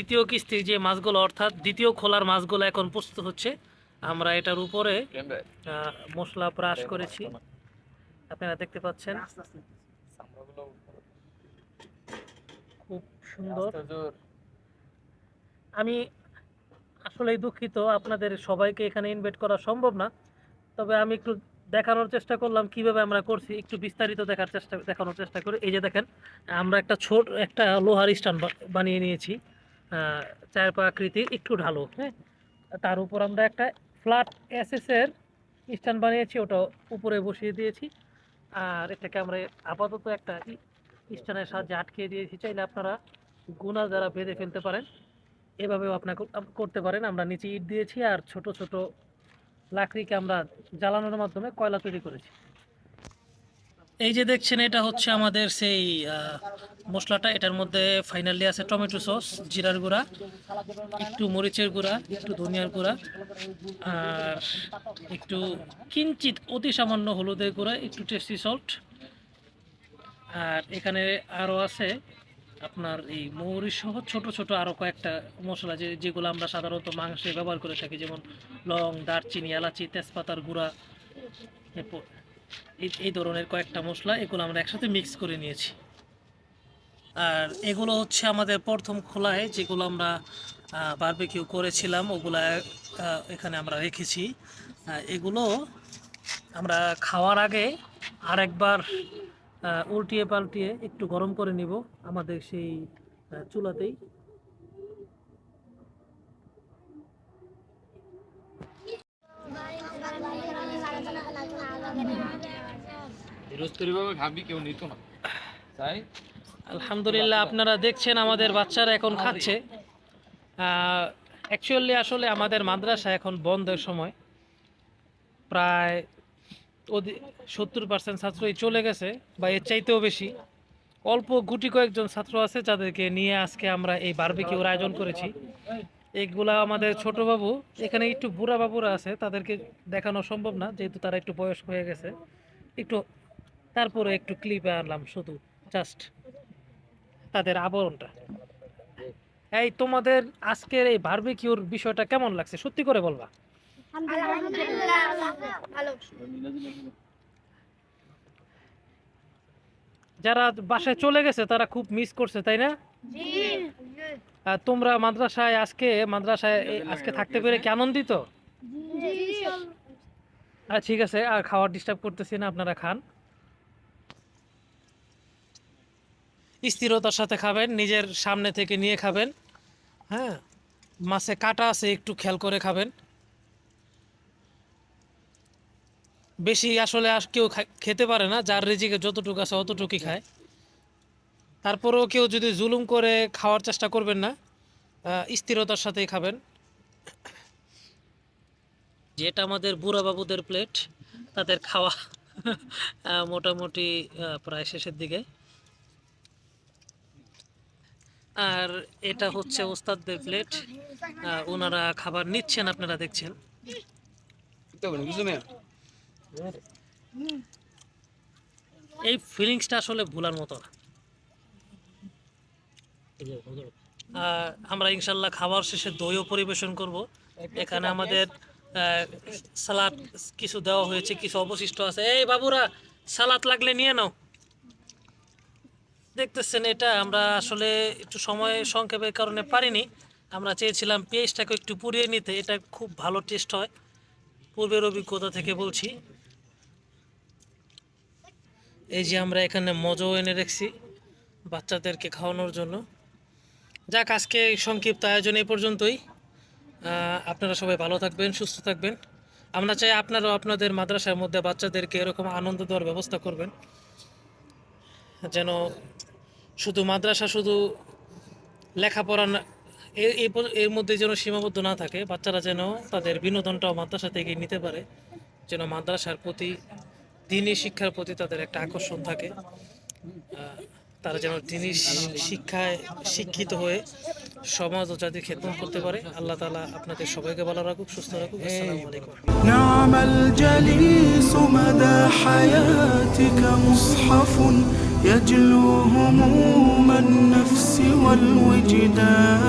দ্বিতীয় কিস্তির যে মাছগুলো, অর্থাৎ দ্বিতীয় খোলার মাছগুলো এখন প্রস্তুত হচ্ছে, আমরা এটার উপরে মশলা ব্রাশ করেছি। আপনারা দেখতে পাচ্ছেন। খুব সুন্দর। আমি আসলেই দুঃখিত, আপনাদের সবাইকে এখানে ইনভাইট করা সম্ভব না, তবে আমি একটু দেখানোর চেষ্টা করলাম কীভাবে আমরা করছি, একটু বিস্তারিত দেখার চেষ্টা, দেখানোর চেষ্টা করি। এই যে দেখেন, আমরা একটা ছোট, একটা লোহার স্ট্যান্ড বানিয়ে নিয়েছি। চার পা আকৃতির একটু ঢালো হ্যাঁ? তার উপর আমরা একটা ফ্ল্যাট এসএসের স্ট্যান্ড বানিয়েছি, ওটা উপরে বসিয়ে দিয়েছি। আর এটাকে আমরা আপাতত একটা স্ট্যান্ডের সাহায্যে আটকে দিয়েছি। চাইলে আপনারা গুণা দ্বারা বেঁধে ফেলতে পারেন। এভাবেও আপনার করতে পারেন। আমরা নিচে ইট দিয়েছি আর ছোট ছোট লাকড়িকে আমরা জ্বালানোর মাধ্যমে কয়লা তৈরি করেছি। এই যে দেখছেন, এটা হচ্ছে আমাদের সেই মশলাটা। এটার মধ্যে ফাইনালি আছে টমেটো সস, জিরার গুঁড়া, একটু মরিচের গুঁড়া, একটু ধনিয়ার গুঁড়া, আর একটু কিঞ্চিত অতি সামান্য হলুদের গুঁড়া, একটু টেস্টি সল্ট আর এখানে আরও আছে আপনার এই মৌরি সহ ছোট ছোট আরও কয়েকটা মশলা, যে যেগুলো আমরা সাধারণত মাংসে ব্যবহার করে থাকি, যেমন লং, দারচিনি, এলাচি, তেজপাতার গুঁড়া, এরপর এই ধরনের কয়েকটা মশলা, এগুলো আমরা একসাথে মিক্স করে নিয়েছি। আর এগুলো হচ্ছে আমাদের প্রথম খোলায়, যেগুলো আমরা বারবিকিউ করেছিলাম, ওগুলা এখানে আমরা রেখেছি। এগুলো আমরা খাওয়ার আগে আরেকবার উল্টিয়ে পাল্টিয়ে একটু গরম করে নিব আমাদের সেই চুলাতেই। চিরস্তরীভাবে খাবি কেউ নিত না। তাই আলহামদুলিল্লাহ আপনারা দেখছেন আমাদের বাচ্চারা এখন খাচ্ছে। অ্যাকচুয়ালি আসলে আমাদের মাদ্রাসা এখন বন্ধের সময়। প্রায় সত্তর পার্সেন্ট ছাত্রই চলে গেছে বা এর চাইতেও বেশি। অল্প গুটি কয়েকজন ছাত্র আছে যাদেরকে নিয়ে আজকে আমরা এই বারবিকিউর আয়োজন করেছি। এগুলা আমাদের ছোট বাবু এখানে একটু বুড়া বাবুরা আছে তাদেরকে দেখানো সম্ভব না যেহেতু তারা একটু বয়স হয়ে গেছে। একটু তারপরে একটু ক্লিপে আনলাম শুধু জাস্ট তাদের আবরণটা। এই তোমাদের আজকের এই বারবিকিউর বিষয়টা কেমন লাগছে? সত্যি করে বলবা। যারা বাসায় চলে গেছে তারা খুব মিস করছে তাই না? তোমরা মাদ্রাসায় আজকে মাদ্রাসায় আজকে থাকতে পেরে কি আনন্দিত? জি ঠিক আছে আর খাওয়ার ডিস্টার্ব করতেছি না আপনারা খান। স্থিরতার সাথে খাবেন নিজের সামনে থেকে নিয়ে খাবেন। হ্যাঁ মাছে কাটা আছে একটু খেয়াল করে খাবেন। বেশি আসলে আর কেউ খেতে পারে না যার রেজিকে যতটুকু আছে অতটুকুই খায়। তারপরেও কেউ যদি জুলুম করে খাওয়ার চেষ্টা করবেন না স্থিরতার সাথেই খাবেন। যেটা আমাদের বুড়া বাবুদের প্লেট তাদের খাওয়া মোটামুটি প্রায় শেষের দিকে। আর এটা হচ্ছে ওস্তাদদের প্লেট ওনারা খাবার নিচ্ছেন, আপনারা দেখছেন। এই ফিলিংসটা আসলে ভুলার মতো না। আমরা ইনশাল্লাহ খাবার শেষে দইও পরিবেশন করব। এখানে আমাদের সালাদ কিছু দেওয়া হয়েছে, কিছু অবশিষ্ট আছে। এই বাবুরা, সালাদ লাগলে নিয়ে নাও। দেখতেছেন এটা, আমরা আসলে একটু সময় সংক্ষেপের কারণে পারিনি। আমরা চেয়েছিলাম পেঁয়াজটাকে একটু পুড়িয়ে নিতে, এটা খুব ভালো টেস্ট হয়। পূর্বের অভিজ্ঞতা থেকে বলছি। এই যে আমরা এখানে মজাও এনে রেখেছি বাচ্চাদেরকে খাওয়ানোর জন্য। যাক, আজকে সংক্ষিপ্ত আয়োজন এই পর্যন্তই। আপনারা সবাই ভালো থাকবেন, সুস্থ থাকবেন। আমরা চাই আপনারাও আপনাদের মাদ্রাসার মধ্যে বাচ্চাদেরকে এরকম আনন্দ দেওয়ার ব্যবস্থা করবেন। যেন শুধু মাদ্রাসা শুধু লেখাপড়া না এর এই প- এর মধ্যে যেন সীমাবদ্ধ না থাকে বাচ্চারা যেন তাদের বিনোদনটাও মাদ্রাসা থেকে নিতে পারে যেন মাদ্রাসার প্রতি দিনী শিক্ষার প্রতি তাদের একটা আকর্ষণ থাকে আহ, তারা যেন দিনী শি- শিক্ষায় শিক্ষিত হয়ে সমাজ ও জাতির খেদমত করতে পারে আল্লাহ তালা আপনাদের সবাইকে ভালো রাখুক সুস্থ রাখুক আসসালামু আলাইকুম نعم الجليس مدى حياتك مصحف يجلو هموم النفس والوجدان.